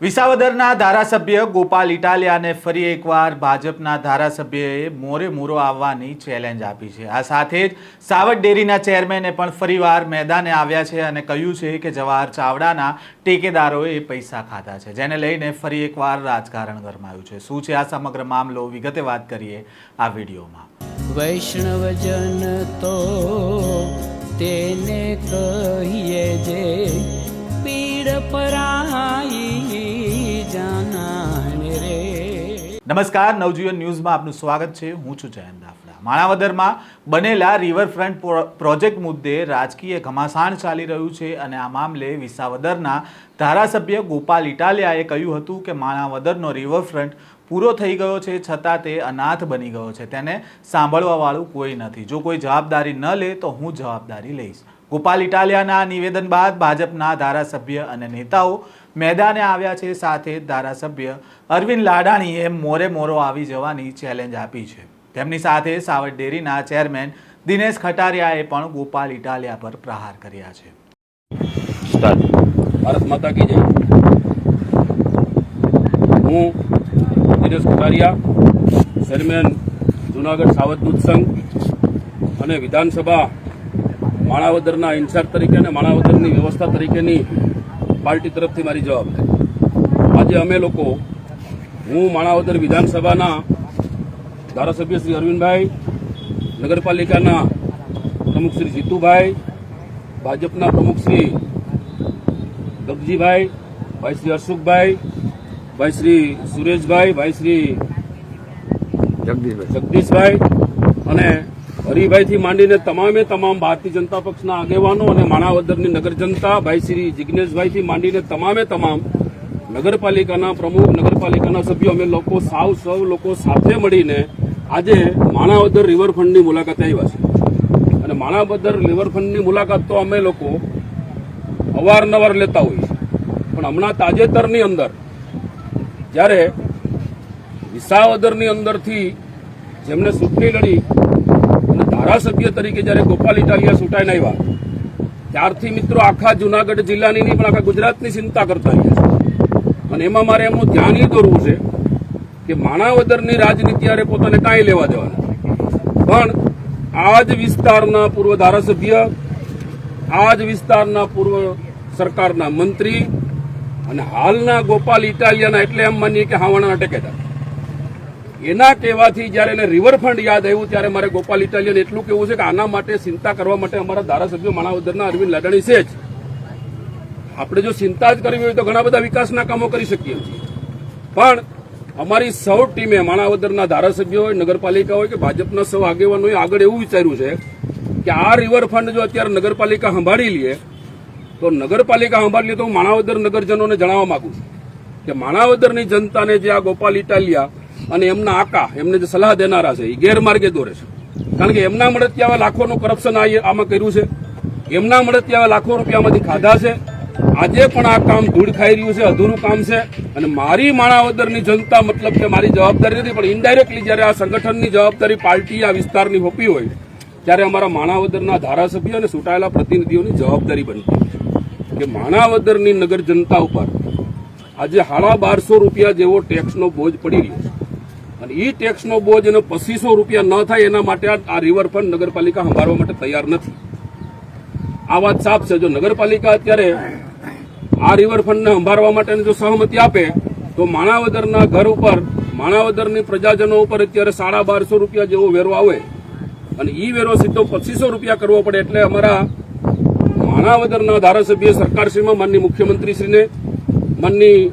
વિસાવદરના ધારાસભ્ય ગોપાલ ઇટાલિયાને ફરી એકવાર ભાજપના ધારાસભ્યએ મોરે મોરો આવવાની ચેલેન્જ આપી છે. આ સાથે જ સાવટ ડેરીના ચેરમેને પણ ફરીવાર મેદાને આવ્યા છે અને કહ્યું છે કે જવાહર ચાવડાના ટેકેદારોએ પૈસા ખાધા છે, જેને લઈને ફરી એકવાર રાજકારણ ગરમાયું છે. શું છે આ સમગ્ર મામલો? વિગતે વાત કરીએ આ વિડીયોમાં. વૈષ્ણવજન તો તેને કહીએ જે પીડ પરાઈ નમસ્કાર, નવજીવન ન્યૂઝમાં આપનું સ્વાગત છે. હું છું જયંત દાફડા માણાવદરમાં બનેલા રિવરફ્રન્ટ પ્રો- પ્રોજેક્ટ મુદ્દે રાજકીય ઘમાસાણ ચાલી રહ્યું છે અને આ મામલે વિસાવદરના ધારાસભ્ય ગોપાલ ઇટાલિયાએ કહ્યું હતું કે માણાવદરનો રિવરફ્રન્ટ પૂરો થઈ ગયો છે છતાં તે અનાથ બની ગયો છે. તેને સાંભળવાવાળું કોઈ નથી. જો કોઈ જવાબદારી ન લે તો હું જવાબદારી લઈશ. ગોપાલ ઇટાલિયાના નિવેદન બાદ ભાજપના ધારાસભ્ય અને નેતાઓ મેદાને આવ્યા છે સાથે ધારાસભ્ય અરવિંદ લાડાણીએ મોરે મોરો આવી જવાની ચેલેન્જ આપી છે. તેમની સાથે સાવર ડેરીના ચેરમેન દિનેશ ખટારિયાએ પણ ગોપાલ ઇટાલિયા પર પ્રહાર કર્યા છે. ભારત માતા કી જય. હું દિનેશ ખટારિયા ચેરમેન જુનાગઢ સાવધ દૂધ સંઘ અને વિધાનસભા માણાવદરના ઇન્ચાર્જ તરીકે અને માણાવદરની વ્યવસ્થા તરીકેની પાર્ટી તરફથી મારી જવાબદારી આજે અમે લોકો હું માણાવદર વિધાનસભાના ધારાસભ્ય શ્રી અરવિંદભાઈ નગરપાલિકાના પ્રમુખ શ્રી જીતુભાઈ ભાજપના પ્રમુખ શ્રી ગગજીભાઈ ભાઈ શ્રી હર્ષુખભાઈ ભાઈ શ્રી સુરેશભાઈ ભાઈ શ્રી જગદીશભાઈ અને હરિભાઈથી માંડીને તમામે તમામ ભારતીય જનતા પક્ષના આગેવાનો અને માણાવદરની નગર જનતા, ભાઈ શ્રી જિજ્ઞેશભાઈથી માંડીને તમામે તમામ નગરપાલિકાના પ્રમુખ, નગરપાલિકાના સભ્યો, અમે લોકો સાવ સૌ લોકો સાથે મળીને આજે માણાવદર રિવરફ્રન્ટની મુલાકાતે આવ્યા છે અને માણાવદર રિવરફ્રન્ટની મુલાકાત તો અમે લોકો અવારનવાર લેતા હોઈએ પણ હમણાં તાજેતરની અંદર, જ્યારે વિસાવદરની અંદરથી જેમને ચૂંટણી લડી ધારાસભ્ય તરીકે જ્યારે ગોપાલ ઇટાલિયા ચૂંટાઈને આવ્યા, ત્યારથી મિત્રો આખા જુનાગઢ જિલ્લાની નહીં, પણ આખા ગુજરાતની ચિંતા કરતા રહ્યા છે અને એમાં મારે એમનું ધ્યાન એ દોરવું છે કે માણાવદરની રાજનીતિ હારે પોતાને કાંઈ લેવા દેવાના પણ આ જ વિસ્તારના પૂર્વ ધારાસભ્ય આ જ વિસ્તારના પૂર્વ સરકારના મંત્રી અને હાલના ગોપાલ ઇટાલિયાના એટલે એમ માનીએ કે હાવાણાના ટેકેદાર. એના કહેવાથી જ્યારે એને રિવરફ્રન્ટ યાદ આવ્યું, ત્યારે મારે ગોપાલ ઇટાલિયન એટલું કેવું છે કે આના માટે ચિંતા કરવા માટે અમારા ધારાસભ્ય માણાવદરના અરવિંદ લાડાણી છે જ. આપણે જો ચિંતા જ કરવી હોય તો ઘણા બધા વિકાસના કામો કરી શકીએ છીએ. પણ અમારી સૌ ટીમે, માણાવદરના ધારાસભ્યો હોય, નગરપાલિકા હોય કે ભાજપના સૌ આગેવાનોએ આગળ એવું વિચાર્યું છે કે આ રિવરફ્રન્ટ જો અત્યારે નગરપાલિકા સંભાળી લે, તો નગરપાલિકા સંભાળી લે તો હું માણાવદર નગરજનોને જણાવવા માંગુ છું કે માણાવદરની જનતાને જે આ ગોપાલ ઇટાલિયા અને એમના આકા, એમને જે સલાહ દેનારા છે, એ ગેરમાર્ગે દોરે છે. કારણ કે એમના મળતિયા લાખોનું કરપ્શન આમાં કર્યું છે. એમના મળતિયા લાખો રૂપિયામાંથી ખાધા છે. આજે પણ આ કામ ધૂળ ખાઈ રહ્યું છે, અધૂરું કામ છે. અને મારી માણાવદરની જનતા મતલબ કે મારી જવાબદારી નથી, પણ ઇનડાયરેક્ટલી જ્યારે આ સંગઠનની જવાબદારી પાર્ટી આ વિસ્તારની હોપી હોય, ત્યારે અમારા માણાવદરના ધારાસભ્ય અને ચૂંટાયેલા પ્રતિનિધિઓની જવાબદારી બનતી છે. કે માણાવદરની નગર જનતા ઉપર આજે સાડા બારસો રૂપિયા જેવો ટેક્સનો બોજ પડી રહ્યો છે. અને એ ટેક્સનો બોજ એને પચીસો રૂપિયા ન થાય એના માટે આ- રિવરફ્રન્ટ નગરપાલિકા સંભાળવા માટે તૈયાર નથી. આ વાત સાફ છે. જો નગરપાલિકા અત્યારે આ રિવરફ્રન્ટને સંભાળવા માટેની જો સહમતિ આપે, તો માણાવદરના ઘર ઉપર, માણાવદરની પ્રજાજનો ઉપર અત્યારે સાડા બારસો રૂપિયા જેવો વેરો આવે. અને ઈ વેરો સીધો પચીસો રૂપિયા કરવો પડે એટલે અમારા માણાવદરના ધારાસભ્ય સરકારશ્રીમાં માનની મુખ્યમંત્રીશ્રીને, માનની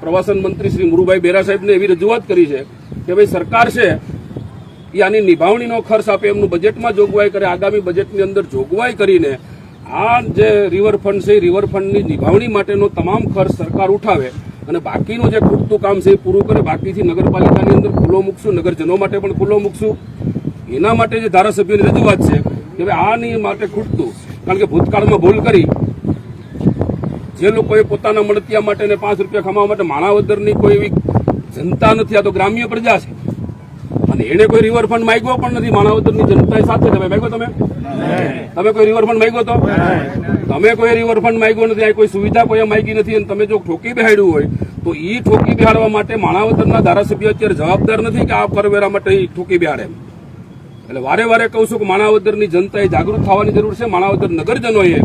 પ્રવાસન મંત્રી શ્રી મુરુભાઈ બેરા સાહેબને એવી રજૂઆત કરી છે કે ભાઈ સરકાર છે, એ આની નિભાવણીનો ખર્ચ આપે, એમનું બજેટમાં જોગવાઈ કરે, આગામી બજેટની અંદર જોગવાઈ કરીને આ જે રિવરફ્રન્ટ છે, એ રિવરફ્રન્ટની નિભાવણી માટેનો તમામ ખર્ચ સરકાર ઉઠાવે અને બાકીનું જે ખૂટતું કામ છે, એ પૂરું કરે. બાકીથી નગરપાલિકાની અંદર ખુલ્લો મૂકશું, નગરજનો માટે પણ ખુલ્લો મૂકશું. એના માટે જે ધારાસભ્યોની રજૂઆત છે, કે ભાઈ આની માટે ખૂટતું, કારણ કે ભૂતકાળમાં ભૂલ કરી. જે લોકોએ પોતાના મળતિયા માટે ને પાંચ રૂપિયા કમાવા માટે માણાવદરની કોઈ એવી જનતા નથી આ તો ગ્રામ્ય પ્રજા છે. અને એને કોઈ રિવરફ્રન્ટ માંગ્યો પણ નથી માણાવદરની જનતા સાથે તમે માંગ્યો તમે? તમે કોઈ રિવરફ્રન્ટ માંગ્યો તો? તમે કોઈ રિવરફ્રન્ટ માંગ્યો નથી આ કોઈ સુવિધા કોઈ માંગી નથી અને તમે જો ઠોકી બેહાડ્યું હોય તો એ ઠોકી બેહાડવા માટે માણાવદરના ધારાસભ્ય અત્યારે જવાબદાર નથી કે આ કરવેરા માટે એ ઠોકી બેહાડે એટલે વારે વારે કહું છું કે માણાવદરની જનતાએ જાગૃત થવાની જરૂર છે માણાવદર નગરજનોએ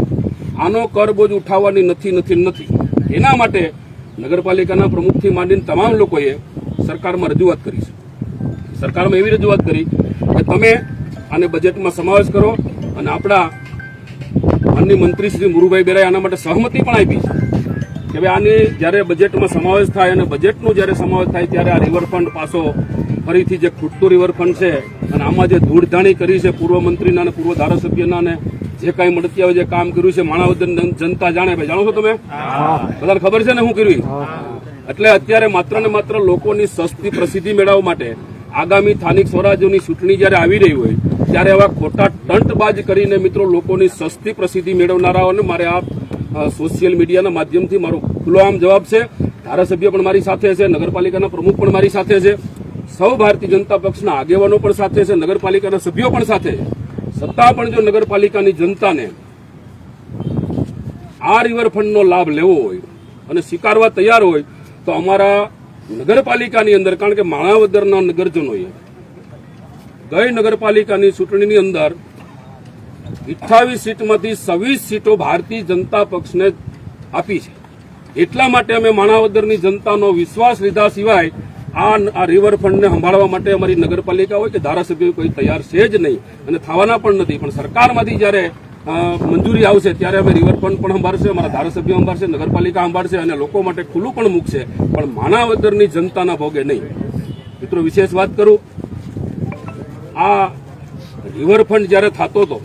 આનો કર બોજ ઉઠાવવાની નથી નથી નથી. એના માટે નગરપાલિકાના પ્રમુખથી માંડીને તમામ લોકોએ સરકારમાં રજૂઆત કરી છે. સરકારમાં એવી રજૂઆત કરી કે તમે આને બજેટમાં સમાવેશ કરો અને આપણા માનની મંત્રી શ્રી મુરુભાઈ બેરાએ આના માટે સહમતિ પણ આપી છે કે ભાઈ આની જ્યારે બજેટમાં સમાવેશ થાય અને બજેટનો જ્યારે સમાવેશ થાય ત્યારે આ રિવરફ્રન્ટ પાસો ફરીથી જે ખૂટતું રિવરફ્રન્ટ છે અને આમાં જે ધૂળધાણી કરી છે પૂર્વ મંત્રીના અને પૂર્વ ધારાસભ્યના ને જે કાંઈ મળતી આવે, જે કામ કર્યું છે માણાવદર જનતા જાણે ભાઈ. જાણો છો તમે? બધાને ખબર છે ને શું કર્યું એટલે અત્યારે માત્ર ને માત્ર લોકોની સસ્તી પ્રસિદ્ધિ મેળવવા માટે આગામી સ્થાનિક સ્વરાજ્યોની ચૂંટણી જ્યારે આવી રહી હોય, ત્યારે આવા ખોટા ટંટબાજ કરીને મિત્રો લોકોની સસ્તી પ્રસિદ્ધિ મેળવનારાઓને મારે આ સોશિયલ મીડિયાના માધ્યમથી મારો ખુલ્લો આમ જવાબ છે. ધારાસભ્ય પણ મારી સાથે છે, નગરપાલિકાના પ્રમુખ પણ મારી સાથે છે. સૌ ભારતીય જનતા પક્ષના આગેવાનો પણ સાથે છે, નગરપાલિકાના સભ્યો પણ સાથે છે. છતાં પણ જો નગરપાલિકાની જનતાને આ રિવરફ્રન્ટનો લાભ લેવો હોય અને સ્વીકારવા તૈયાર હોય, તો અમારા નગરપાલિકાની અંદર, કારણ કે માણાવદરના નગરજનોએ ગઈ નગરપાલિકાની ચૂંટણીની અંદર અઠ્ઠાવીસ સીટમાંથી છવ્વીસ સીટો ભારતીય જનતા પક્ષને આપી છે. એટલા માટે અમે માણાવદરની જનતાનો વિશ્વાસ લીધા સિવાય આ આ રિવરફ્રન્ટને સંભાળવા માટે અમારી નગરપાલિકા હોય કે ધારાસભ્યો કોઈ તૈયાર છે જ નહીં અને થવાના પણ નથી. પણ સરકારમાંથી જ્યારે મંજૂરી આવશે ત્યારે અમે રિવરફ્રન્ટ પણ સંભાળશે, અમારા ધારાસભ્યો સંભાળશે, નગરપાલિકા સંભાળશે અને લોકો માટે ખુલ્લું પણ મૂકશે. પણ માણાવદરની જનતાના ભોગે નહીં. મિત્રો, વિશેષ વાત કરું. આ રિવરફ્રન્ટ જ્યારે થતો હતો,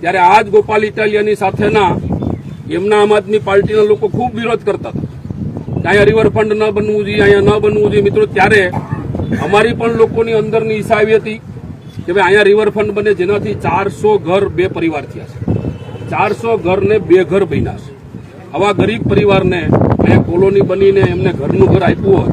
ત્યારે આ જ ગોપાલ ઇટાલિયાની સાથેના એમના આમ આદમી પાર્ટીના લોકો ખૂબ વિરોધ કરતા હતા. અહીંયા રિવરફ્રન્ટ ન બનવું જોઈએ, અહીંયા ન બનવું જોઈએ. મિત્રો, ત્યારે અમારી પણ લોકોની અંદરની ઈચ્છા આવી હતી કે ભાઈ અહીંયા રિવરફ્રન્ટ બને, જેનાથી ચારસો ઘર બે પરિવાર થયા છે. ચારસો ઘરને બે ઘર બન્યા છે. આવા ગરીબ પરિવારને અહીંયા કોલોની બનીને એમને ઘરનું ઘર આપ્યું હોત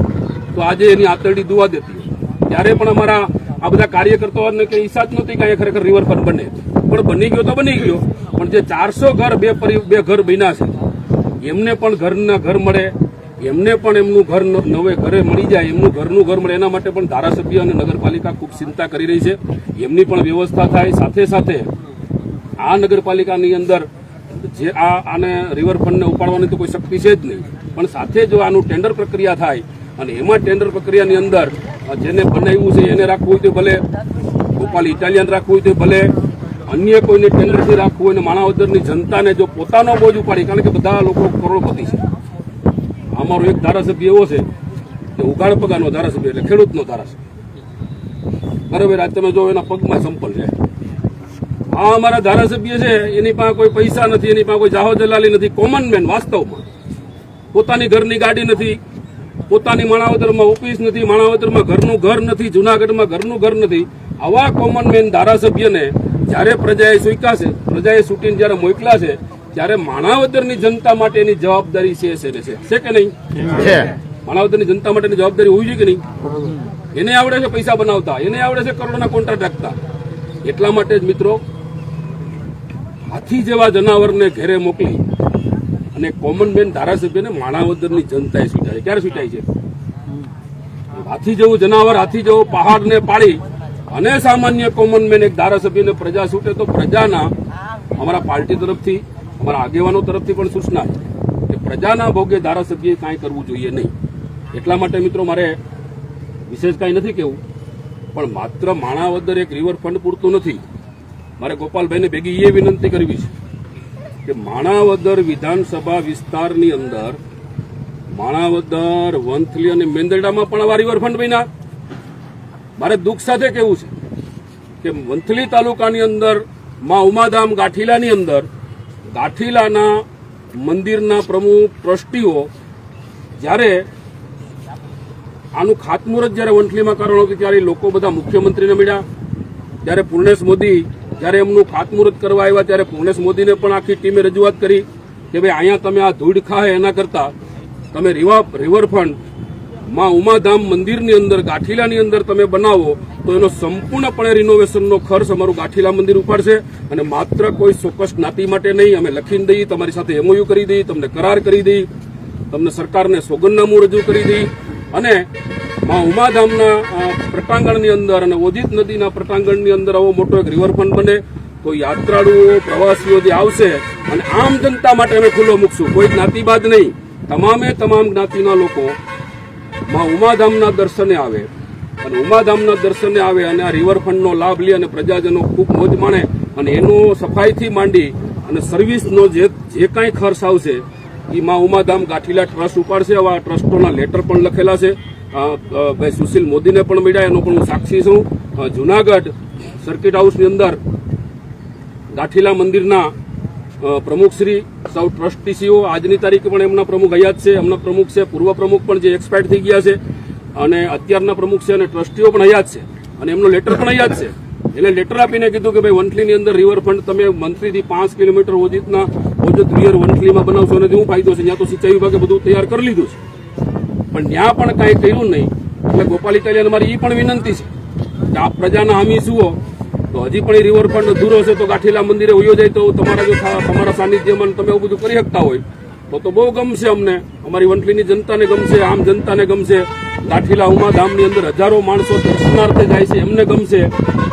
તો આજે એની આતરડી દુવા દેતી. ત્યારે પણ અમારા આ બધા કાર્યકર્તાઓને કે ઈચ્છા જ નહોતી કે અહીંયા ખરેખર રિવરફ્રન્ટ બને. પણ બની ગયો તો બની ગયો. પણ જે ચારસો ઘર બે બે ઘર બન્યા છે, એમને પણ ઘરના ઘર મળે એમને પણ એમનું ઘર નવે ઘરે મળી જાય, એમનું ઘરનું ઘર મળે, એના માટે પણ ધારાસભ્ય અને નગરપાલિકા ખૂબ ચિંતા કરી રહી છે. એમની પણ વ્યવસ્થા થાય. સાથે સાથે આ નગરપાલિકાની અંદર જે આ આને રિવરફ્રન્ટને ઉપાડવાની તો કોઈ શક્તિ છે જ નહીં. પણ સાથે જો આનું ટેન્ડર પ્રક્રિયા થાય અને એમાં ટેન્ડર પ્રક્રિયાની અંદર જેને બનાવ્યું છે, એને રાખવું હોય તો ભલે ગોપાલ ઇટાલિયન રાખવું હોય તો ભલે અન્ય કોઈને ટેન્ડરથી રાખવું હોય અને માણાવદરની જનતાને જો પોતાનો બોજ ઉપાડી, કારણ કે બધા લોકો કરોડપતિ છે. અમારો એક ધારાસભ્ય એવો છે કે ઉઘાડ પગારનો ધારાસભ્ય એટલે ખેડૂતનો ધારાસભ્ય. બરાબર, આજ તમે જો એના પગમાં સંપલ છે. આ અમારા ધારાસભ્ય છે, એની પાસે કોઈ પૈસા નથી, એની પાસે કોઈ જાહો દલાલી નથી કોમન મેન વાસ્તવમાં. પોતાની ઘરની ગાડી નથી, પોતાની માણાવદરમાં ઓફિસ નથી માણાવદરમાં ઘરનું ઘર નથી, જુનાગઢમાં ઘરનું ઘર નથી. આવા કોમન મેન ધારાસભ્યને જ્યારે પ્રજાએ સ્વીકારશે પ્રજાએ છૂટીને જ્યારે મોકલા છે ત્યારે માણાવદરની જનતા માટેની જવાબદારી છે છે કે નહીં? માણાવદરની જનતા માટેની જવાબદારી હોવી જોઈએ કે નહીં? એને આવડે છે પૈસા બનાવતા એને આવડે છે કરોડોના કોન્ટ્રાક્ટ રાખતા. એટલા માટે જ મિત્રો હાથી જેવા જનાવરને ઘેરે મોકલી અને કોમન મેન ધારાસભ્યને માણાવદરની જનતાએ સ્વીકારી ક્યારે સ્વીકારી છે? હાથી જેવું જનાવર હાથી જેવો પહાડને પાડી અને સામાન્ય કોમન મેન એક ધારાસભ્યને પ્રજા છૂટે તો પ્રજાના અમારા પાર્ટી તરફથી અમારા આગેવાનો તરફથી પણ સૂચના કે પ્રજાના ભોગે ધારાસભ્યએ કાંઈ કરવું જોઈએ નહીં. એટલા માટે મિત્રો મારે વિશેષ કાંઈ નથી કહેવું, પણ માત્ર માણાવદર એક રિવરફ્રન્ટ પૂરતું નથી. મારે ગોપાલભાઈને ભેગી એ વિનંતી કરવી છે કે માણાવદર વિધાનસભા વિસ્તારની અંદર માણાવદર, વંથલી અને મેંદરડામાં પણ આવા રિવરફ્રન્ટ બન્યા. મારે દુઃખ સાથે કહેવું છે કે વંથલી તાલુકાની અંદર, માં ઉમાધામ ગાંઠીલાની અંદર ગાંઠીલાના મંદિરના પ્રમુખ ટ્રસ્ટીઓ જ્યારે આનું ખાતમુહૂર્ત જ્યારે વંથલીમાં કરવાનું હતું ત્યારે લોકો બધા મુખ્યમંત્રીને મળ્યા. ત્યારે પૂર્ણેશ મોદી જ્યારે એમનું ખાતમુહૂર્ત કરવા આવ્યા ત્યારે પૂર્ણેશ મોદીને પણ આખી ટીમે રજૂઆત કરી કે ભાઈ અહીંયા તમે આ ધૂળ ખાહે એના કરતા તમે રિવા રિવરફ્રન્ટ માં ઉમાધામ મંદિરની અંદર, ગાંઠીલાની અંદર તમે બનાવો, તો એનો સંપૂર્ણપણે રિનોવેશનનો ખર્ચ અમારું ગાંઠીલા મંદિર ઉપાડશે. અને માત્ર કોઈ ચોક્કસ જ્ઞાતિ માટે નહીં, અમે લખીને દઈએ તમારી સાથે એમઓયુ કરી દઈએ તમને કરાર કરી દઈએ તમને સરકારને સોગંદનામું રજૂ કરી દઈએ અને માં ઉમાધામના પ્રટાંગણની અંદર અને ઓદિત નદીના પ્રટાંગણની અંદર આવો મોટો એક રિવરફ્રન્ટ બને, તો યાત્રાળુઓ, પ્રવાસીઓ જે આવશે, અને આમ જનતા માટે અમે ખુલ્લો મૂકશું. કોઈ જ્ઞાતિવાદ નહીં. તમામે તમામ જ્ઞાતિના લોકો માં ઉમાધામના દર્શને આવે. અને ઉમાધામના દર્શને આવે અને આ રિવરફ્રન્ટનો લાભ લે અને પ્રજાજનો ખૂબ મોજ માણે અને એનો સફાઈથી માંડી અને સર્વિસનો જે જે કાંઈ ખર્ચ આવશે એ માં ઉમાધામ ગાંઠીલા ટ્રસ્ટ ઉપાડશે. આવા ટ્રસ્ટોના લેટર પણ લખેલા છે. ભાઈ સુશીલ મોદીને પણ મળ્યા, એનો પણ હું સાક્ષી છું. જુનાગઢ સર્કિટ હાઉસની અંદર ગાંઠીલા મંદિરના પ્રમુખશ્રી સૌ ટ્રસ્ટીસીઓ આજની તારીખે પણ એમના પ્રમુખ હયાત છે. એમના પ્રમુખ છે, પૂર્વ પ્રમુખ પણ જે એક્સપાયર્ડ થઈ ગયા છે. અને અત્યારના પ્રમુખ છે અને ટ્રસ્ટીઓ પણ હયાત છે. અને એમનો લેટર પણ હયાત છે. એટલે લેટર આપીને કીધું કે ભાઈ, વંથલીની અંદર રિવરફ્રન્ટ તમે મંત્રીથી પાંચ કિલોમીટર ઓજિતના ઓજત રિયર વંથલીમાં બનાવશો અને શું ફાયદો છે. ત્યાં તો સિંચાઈ વિભાગે બધું તૈયાર કરી લીધું છે. પણ ત્યાં પણ કાંઈ કર્યું નહીં. એટલે ગોપાલી કલ્યાણ મારી એ પણ વિનંતી છે કે આપ પ્રજાના હામી જુઓ. તો હજી પણ એ રિવરફ્રન્ટ અધૂરો છે તો ગાંઠીલા મંદિરે યોજાય તો તમારા જો તમારા સાનિધ્યમાં તમે એવું બધું કરી શકતા હોય. તો તો બહુ ગમશે અમને. અમારી વંટલીની જનતાને ગમશે, આમ જનતાને ગમશે. ગાંઠીલા ઉમા ધામની અંદર હજારો માણસો દર્શનાર્થે જાય છે, એમને ગમશે.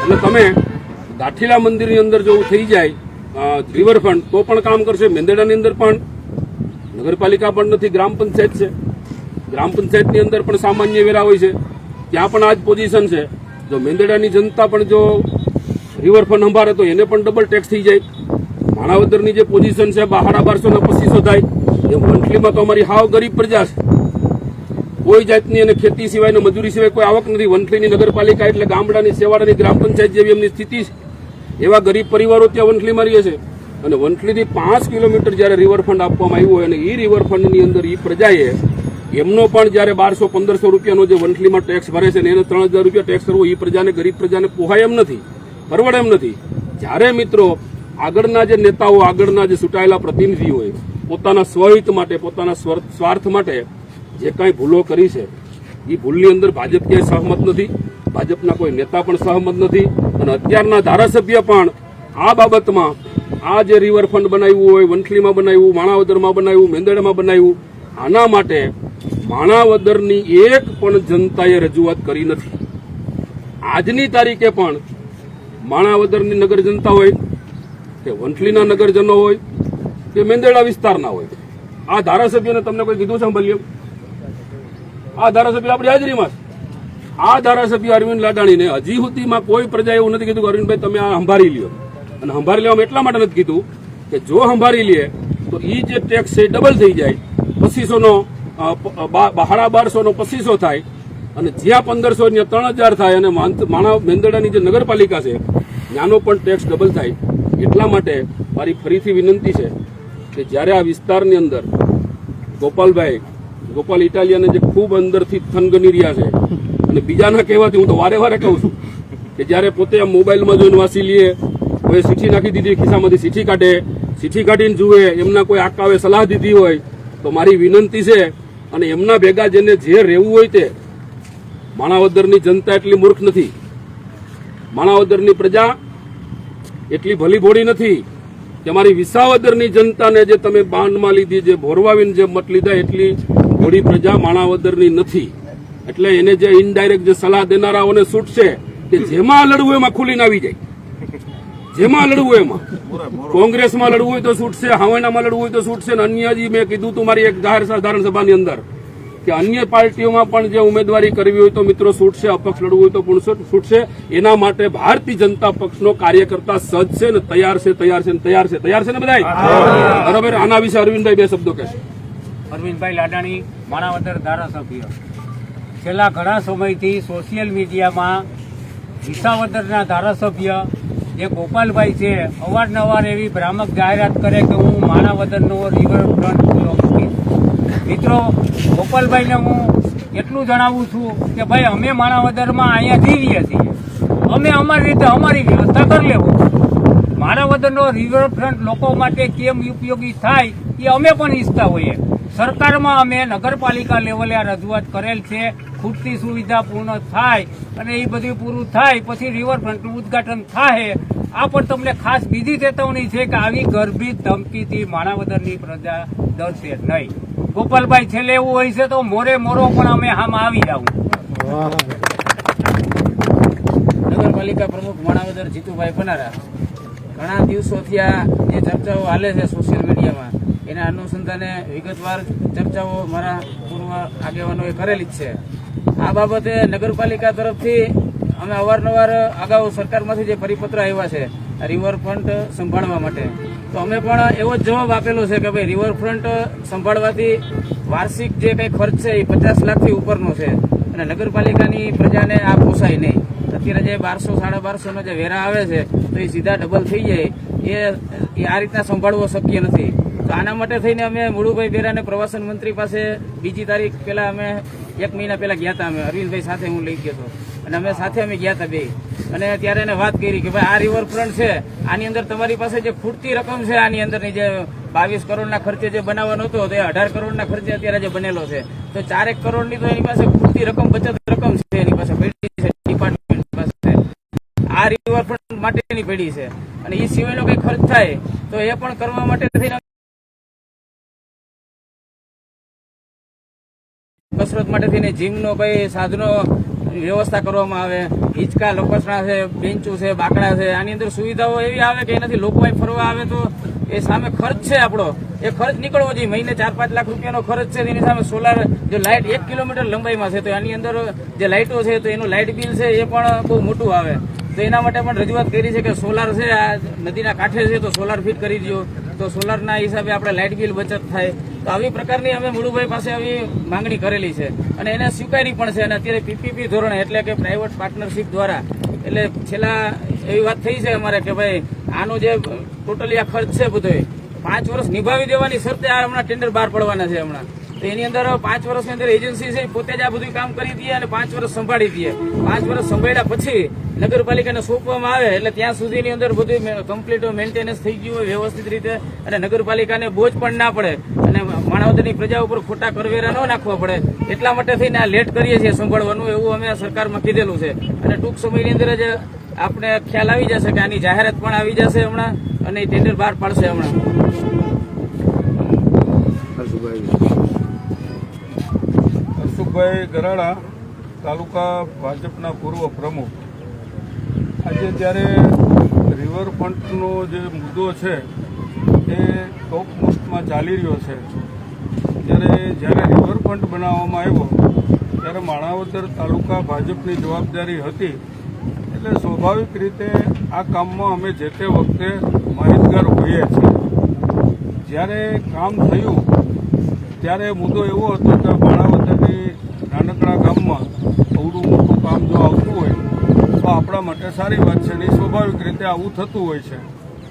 એટલે તમે ગાંઠીલા મંદિરની અંદર જો થઈ જાય રિવરફ્રન્ટ તો પણ કામ કરશે. મેંદેડાની અંદર પણ. નગરપાલિકા પણ નથી, ગ્રામ પંચાયત છે. ગ્રામ પંચાયતની અંદર પણ સામાન્ય વેરા હોય છે. ત્યાં પણ આ જ પોઝિશન છે. જો મેંદેડાની જનતા પણ જો રિવરફ્રન્ટ સંભાળે તો એને પણ ડબલ ટેક્સ થઈ જાય. માણાવદરની જે પોઝિશન છે બાહાડા બારસો ને પચીસો થાય. એ મંથલીમાં તો અમારી હાવ ગરીબ પ્રજા છે. કોઈ જાતની અને ખેતી સિવાય મજૂરી સિવાય કોઈ આવક નથી. વંથલીની નગરપાલિકા એટલે ગામડાની સેવાડાની ગ્રામ પંચાયત જેવી એમની સ્થિતિ છે. એવા ગરીબ પરિવારો ત્યાં વંથલીમાં રહે છે. અને વંથલીથી પાંચ કિલોમીટર જ્યારે રિવરફ્રન્ટ આપવામાં આવ્યું હોય અને એ રિવરફ્રન્ટની અંદર એ પ્રજાએ એમનો પણ જ્યારે બારસો, પંદરસો રૂપિયાનો જે વંથલીમાં ટેક્સ ભરે છે ને એને ત્રણ હજાર રૂપિયા ટેક્સ કરવો એ પ્રજાને ગરીબ પ્રજાને પોહાય એમ નથી. પરવડે એમ નથી. જ્યારે મિત્રો આગળના જે નેતાઓ, આગળના જે ચૂંટાયેલા પ્રતિનિધિઓએ પોતાના સ્વહિત માટે, પોતાના સ્વર- સ્વાર્થ માટે જે કાંઈ ભૂલો કરી છે એ ભૂલની અંદર ભાજપ ક્યાંય સહમત નથી. ભાજપના કોઈ નેતા પણ સહમત નથી. અને અત્યારના ધારાસભ્ય પણ આ બાબતમાં આ જે રિવરફ્રન્ટ બનાવ્યું હોય, વંથલીમાં બનાવ્યું, માણાવદરમાં બનાવ્યું, મેંદડામાં બનાવ્યું, આના માટે માણાવદરની એક પણ જનતાએ રજૂઆત કરી નથી. આજની તારીખે પણ માણાવદરની નગર જનતા હોય, કે વંથલીના નગરજનો હોય, કે મેંદરડા વિસ્તારના હોય. આ ધારાસભ્યને તમને કોઈ કીધું સાંભળ્યું? આ ધારાસભ્ય આપણી હાજરીમાં આ ધારાસભ્ય અરવિંદ લાડાણીને હજી સુધીમાં કોઈ પ્રજા એવું નથી કીધું કે અરવિંદભાઈ, તમે આ સંભાળી લ્યો. અને સંભાળી લેવામાં એટલા માટે નથી કીધું કે જો સંભાળી લે, તો એ જે ટેક્સ છે ડબલ થઈ જાય. પચીસોનો બહાડા બારસો નો પચીસો થાય. અને જ્યાં પંદરસો ત્યાં ત્રણ હજાર થાય અને માણા મેંદરડાની જે નગરપાલિકા છે, ત્યાંનો પણ ટેક્સ ડબલ થાય. એટલા માટે મારી ફરીથી વિનંતી છે કે જ્યારે આ વિસ્તારની અંદર ગોપાલભાઈ, ગોપાલ ઇટાલિયાને જે ખૂબ અંદરથી થનગની રહ્યા છે, અને બીજાના કહેવાથી હું તો વારે વારે કહું છું કે જ્યારે પોતે આ મોબાઈલમાં જોઈને વાંચી લઈએ હવે સીઠી નાખી દીધી, ખિસ્સામાંથી સીઠી કાઢે સીઠી કાઢીને જુએ, એમના કોઈ આકાવે સલાહ દીધી હોય, તો મારી વિનંતી છે અને એમના ભેગા જેને જે રહેવું હોય તે માણાવદરની જનતા એટલી મૂર્ખ નથી. માણાવદરની પ્રજા એટલી ભલી ભોળી નથી કે મારી વિસાવદરની જનતાને જે તમે બાંધમાં લીધી, જે ભોરવાવીને જે મત લીધા, એટલી ભોળી પ્રજા માણાવદરની નથી. એટલે એને જે ઇનડાયરેક્ટ જે સલાહ દેનારાઓને છૂટશે કે જેમાં લડવું એમાં ખુલીને આવી જાય. જેમાં લડવું એમાં. કોંગ્રેસમાં લડવું હોય તો છૂટશે હવાનામાં લડવું હોય તો છૂટશે અને અન્ય જે મેં કીધું તું મારી એક જાહેર સાધારણ સભાની અંદર. કે અન્ય પાર્ટીઓમાં પણ જે ઉમેદવારી કરવી હોય તો મિત્રો છૂટશે, અપક્ષ લડવું હોય તો પણ છૂટ- છૂટશે. એના માટે ભારતીય જનતા પક્ષનો કાર્યકર્તા સજ્જ છે ને તૈયાર છે તૈયાર છે તૈયાર છે. તૈયાર છે ને બધા બરાબર? આના વિશે અરવિંદભાઈ બે શબ્દો કહેશે. અરવિંદભાઈ લાડાણી, માણાવદર ધારાસભ્ય. છેલ્લા ઘણા સમયથી સોશિયલ મીડિયામાં વિસાવદરના ધારાસભ્ય જે ગોપાલભાઈ છે, અવારનવાર એવી ભ્રામક જાહેરાત કરે કે હું માણાવદરનો રિવરફ્રન્ટ મિત્રો, ગોપાલભાઈને હું એટલું જણાવું છું કે ભાઈ, અમે માણાવદરમાં અહીંયા જીવીએ છીએ. અમે અમારી રીતે અમારી વ્યવસ્થા કરી લેવું માણાવદરનો રિવરફ્રન્ટ લોકો માટે કેમ ઉપયોગી થાય એ અમે પણ ઈચ્છતા હોઈએ. સરકારમાં અમે નગરપાલિકા લેવલે આ રજૂઆત કરેલ છે. ખૂટતી સુવિધા પૂર્ણ થાય અને એ બધું પૂરું થાય, પછી રિવરફ્રન્ટનું ઉદઘાટન થાય. આ પણ તમને ખાસ બીજી ચેતવણી છે કે આવી ગર્ભિત ધમકીથી માણાવદરની પ્રજા ડરશે નહીં. ગોપાલભાઈ છેલ્લે એવું હોય છે તો મોરે મોરો પણ અમે આમાં આવી જાવ નગરપાલિકા પ્રમુખ માણાવદર જીતુભાઈ પનારા ઘણા દિવસોથી આ જે ચર્ચાઓ હાલે છે સોશિયલ મીડિયામાં એના અનુસંધાને વિગતવાર ચર્ચાઓ મારા પૂર્વ આગેવાનોએ કરેલી જ છે. આ બાબતે નગરપાલિકા તરફથી અમે અવારનવાર અગાઉ સરકારમાંથી જે પરિપત્ર આવ્યા છે રિવરફ્રન્ટ સંભાળવા માટે. તો અમે પણ એવો જ જવાબ આપેલો છે કે ભાઈ રિવરફ્રન્ટ સંભાળવાથી વાર્ષિક જે કંઈ ખર્ચ છે એ પચાસ લાખથી ઉપરનો છે. અને નગરપાલિકાની પ્રજાને આ પોસાય નહીં. અત્યારે જે બારસો, સાડા બારસોનો જે વેરા આવે છે, તો એ સીધા ડબલ થઈ જાય. એ આ રીતના સંભાળવો શક્ય નથી. તો આના માટે થઈને અમે મુળુભાઈ બેરાને પ્રવાસન મંત્રી પાસે બીજી તારીખ પહેલા અમે એક મહિના પહેલા ગયા હતા અમે. અરવિંદભાઈ સાથે હું લઈ ગયો હતો. અને અમે સાથે અમે ગયા હતા બે. અને ત્યારે એને વાત કરી કે ભાઈ, આ રિવરફ્રન્ટ છે, આની અંદર તમારી પાસે જે ખૂટતી રકમ છે, આની અંદરની જે બાવીસ કરોડના ખર્ચે જે બનાવવાનો હતો, તે અઢાર કરોડના ખર્ચે અત્યારે જે બનેલો છે. તો ચારેક કરોડની તો એની પાસે ખૂટતી રકમ, બચત રકમ છે એની પાસે, પડી છે ડિપાર્ટમેન્ટ પાસે. આ રિવરફ્રન્ટ માટેની પેઢી છે. અને એ સિવાયનો કંઈ ખર્ચ થાય, તો એ પણ કરવા માટે થઈને કસરત માટે થઈને જીમનો કઈ સાધનો વ્યવસ્થા કરવામાં આવે? હિંચકા, લપસણા છે, બેન્ચો છે, બાકડા છે, આની અંદર સુવિધાઓ એવી આવે કે એનાથી લોકો ફરવા આવે તો એ સામે ખર્ચ છે આપણો. એ ખર્ચ નીકળવો જોઈએ. મહિને ચાર પાંચ લાખ રૂપિયાનો ખર્ચ છે, તેની સામે સોલાર જો લાઇટ એક કિલોમીટર લંબાઈમાં છે, તો એની અંદર જે લાઇટો છે, તો એનું લાઇટ બિલ છે, એ પણ બહુ મોટું આવે. તો એના માટે પણ રજૂઆત કરી છે કે સોલાર છે, આ નદીના કાંઠે છે, તો સોલાર ફિટ કરી દો તો સોલારના હિસાબે આપણે લાઇટ બિલ બચત થાય. તો આવી પ્રકારની અમે મુળુભાઈ પાસે આવી માંગણી કરેલી છે. અને એને સ્વીકારી પણ છે. અને અત્યારે પીપીપી ધોરણે એટલે કે પ્રાઇવેટ પાર્ટનરશીપ દ્વારા, એટલે છેલ્લા એવી વાત થઈ છે અમારે કે ભાઈ, આનો જે ટોટલી આ ખર્ચ છે બધો પાંચ વર્ષ નિભાવી દેવાની શરતે આ હમણાં ટેન્ડર બહાર પડવાના છે હમણાં. તો એની અંદર પાંચ વર્ષની અંદર એજન્સી છે પોતે જ આ બધું કામ કરી દઈએ અને પાંચ વર્ષ સંભાળી દઈએ પાંચ વર્ષ સંભાળ્યા પછી નગરપાલિકાને સોંપવામાં આવે એટલે ત્યાં સુધીની અંદર બધું કમ્પ્લીટ મેન્ટેનન્સ થઈ ગયું હોય વ્યવસ્થિત રીતે અને નગરપાલિકાને બોજ પણ ના પડે અને માણાવદરની પ્રજા ઉપર ખોટા કરવેરા ન નાખવા પડે. એટલા માટે થઈને આ લેટ કરીએ છીએ સંભાળવાનું એવું અમે સરકારમાં કીધેલું છે. અને ટૂંક સમયની અંદર જ આપણે ખ્યાલ આવી જશે કે આની જાહેરાત પણ આવી જશે હમણાં અને ટેન્ડર બહાર પાડશે હમણાં. હર્ષુભાઈ ગરાડા તાલુકા ભાજપના પૂર્વ પ્રમુખ. આજે જ્યારે રિવરફ્રન્ટનો જે મુદ્દો છે, એ ટોપ મોસ્ટમાં ચાલી રહ્યો છે. ત્યારે જ્યારે રિવરફ્રન્ટ બનાવવામાં આવ્યો, ત્યારે માણાવદર તાલુકા ભાજપની જવાબદારી હતી. એટલે સ્વાભાવિક રીતે આ કામમાં અમે જે તે વખતે માહિતગાર હોઈએ છીએ. જ્યારે કામ થયું, ત્યારે મુદ્દો એવો હતો કે માણાવદરની નાનકડા ગામમાં અવડું મોટું કામ જો આવતું હોય તો આપણા માટે સારી વાત છે અને સ્વાભાવિક રીતે આવું થતું હોય છે.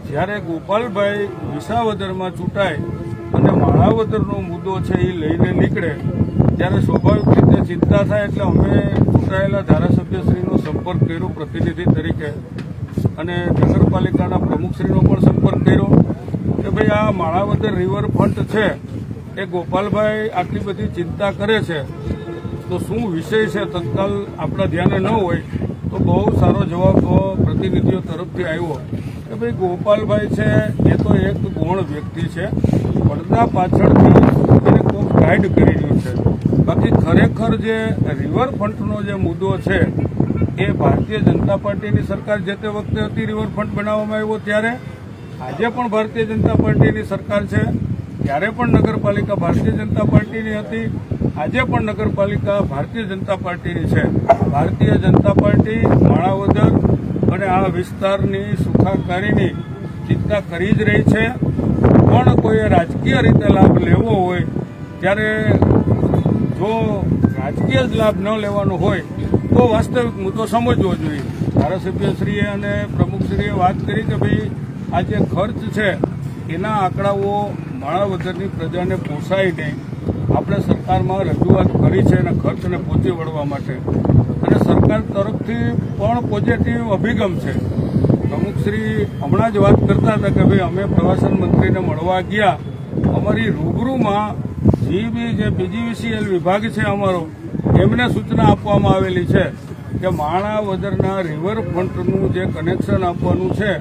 જ્યારે ગોપાલભાઈ વિસાવદરમાં ચૂંટાય અને માણાવદરનો મુદ્દો છે એ લઈને નીકળે, ત્યારે સ્વાભાવિક રીતે ચિંતા થાય એટલે અમે ચૂંટાયેલા ધારાસભ્યશ્રીનો સંપર્ક કર્યો પ્રતિનિધિ તરીકે અને નગરપાલિકાના પ્રમુખશ્રીનો પણ સંપર્ક કર્યો કે ભાઈ આ માણાવદર રિવરફ્રન્ટ છે, એ ગોપાલભાઈ આટલી બધી ચિંતા કરે છે. તો શું વિષય છે તત્કાલ આપણા ધ્યાને ન હોય. તો બહુ સારો જવાબ પ્રતિનિધિઓ તરફથી આવ્યો કે ભાઈ ગોપાલભાઈ છે, એ તો એક ગુણ વ્યક્તિ છે. પડદા પાછળથી એને કોક ગાઈડ કરી રહ્યું છે. બાકી ખરેખર જે રિવરફ્રન્ટનો જે મુદ્દો છે, એ ભારતીય જનતા પાર્ટીની સરકાર જે તે વખતે હતી રિવરફ્રન્ટ બનાવવામાં આવ્યો ત્યારે, આજે પણ ભારતીય જનતા પાર્ટીની સરકાર છે. ત્યારે પણ નગરપાલિકા ભારતીય જનતા પાર્ટીની હતી. આજે પણ નગરપાલિકા ભારતીય જનતા પાર્ટીની છે. ભારતીય જનતા પાર્ટી માણાવદર અને આ વિસ્તારની સુખાકારીની ચિંતા કરી જ રહી છે. પણ કોઈએ રાજકીય રીતે લાભ લેવો હોય, ત્યારે જો રાજકીય જ લાભ ન લેવાનો હોય, તો વાસ્તવિક મુદ્દો સમજવો જોઈએ. ધારાસભ્યશ્રીએ અને પ્રમુખશ્રીએ વાત કરી કે ભાઈ, આ જે ખર્ચ છે, એના આંકડાઓ માણાવદરની પ્રજાને પોસાય નહીં. આપણે સરકારમાં રજૂઆત કરી છે એના ખર્ચને પહોંચી વળવા માટે. અને સરકાર તરફથી પણ પોઝિટિવ અભિગમ છે. પ્રમુખશ્રી હમણાં જ વાત કરતા હતા કે ભાઈ, અમે પ્રવાસન મંત્રીને મળવા ગયા. અમારી રૂબરૂમાં જીબી જે પીજીવીસીએલ વિભાગ છે અમારો, એમને સૂચના આપવામાં આવેલી છે કે માણાવદરના રિવરફ્રન્ટનું જે કનેક્શન આપવાનું છે,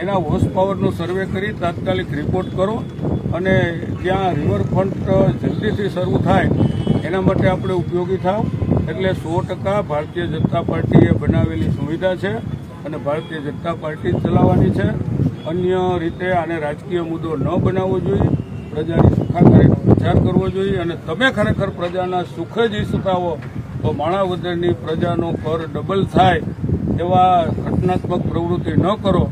એના હોર્સ પાવરનો સર્વે કરી તાત્કાલિક રિપોર્ટ કરો. અને જ્યાં રિવરફ્રન્ટ જલ્દીથી શરૂ થાય, એના માટે આપણે ઉપયોગી થાવ. એટલે સો ટકા ભારતીય જનતા પાર્ટીએ બનાવેલી સુવિધા છે અને ભારતીય જનતા પાર્ટી ચલાવવાની છે. અન્ય રીતે આને રાજકીય મુદ્દો ન બનાવવો જોઈએ, પ્રજાની સુખાકારીનો વિચાર કરવો જોઈએ અને તમે ખરેખર પ્રજાના સુખ જ ઈચ્છતાઓ તો માણાવદરની પ્રજાનો કર ડબલ થાય એવા ઘટનાત્મક પ્રવૃત્તિ ન કરો.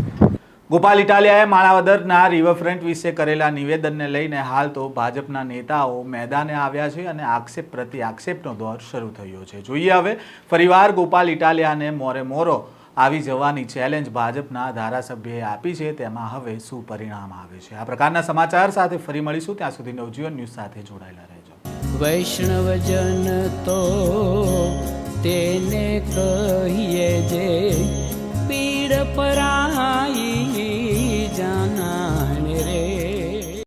ગોપાલ ઇટાલિયાએ માણાવદરના રિવરફ્રન્ટ વિશે કરેલા નિવેદનને લઈને હાલ તો ભાજપના નેતાઓ મેદાને આવ્યા છે અને આક્ષેપ પ્રતિ આક્ષેપનો દોર શરૂ થયો છે. જોઈએ હવે, ફરીવાર ગોપાલ ઇટાલિયાને મોરે મોરો આવી જવાની ચેલેન્જ ભાજપના ધારાસભ્યએ આપી છે, તેમાં હવે શું પરિણામ આવે છે? આ પ્રકારના સમાચાર સાથે ફરી મળીશું. ત્યાં સુધી નવજીવન ન્યૂઝ સાથે જોડાયેલા રહેજો. વૈષ્ણવજન તો તેને કહીએ જે પીડ પરાઈ જાના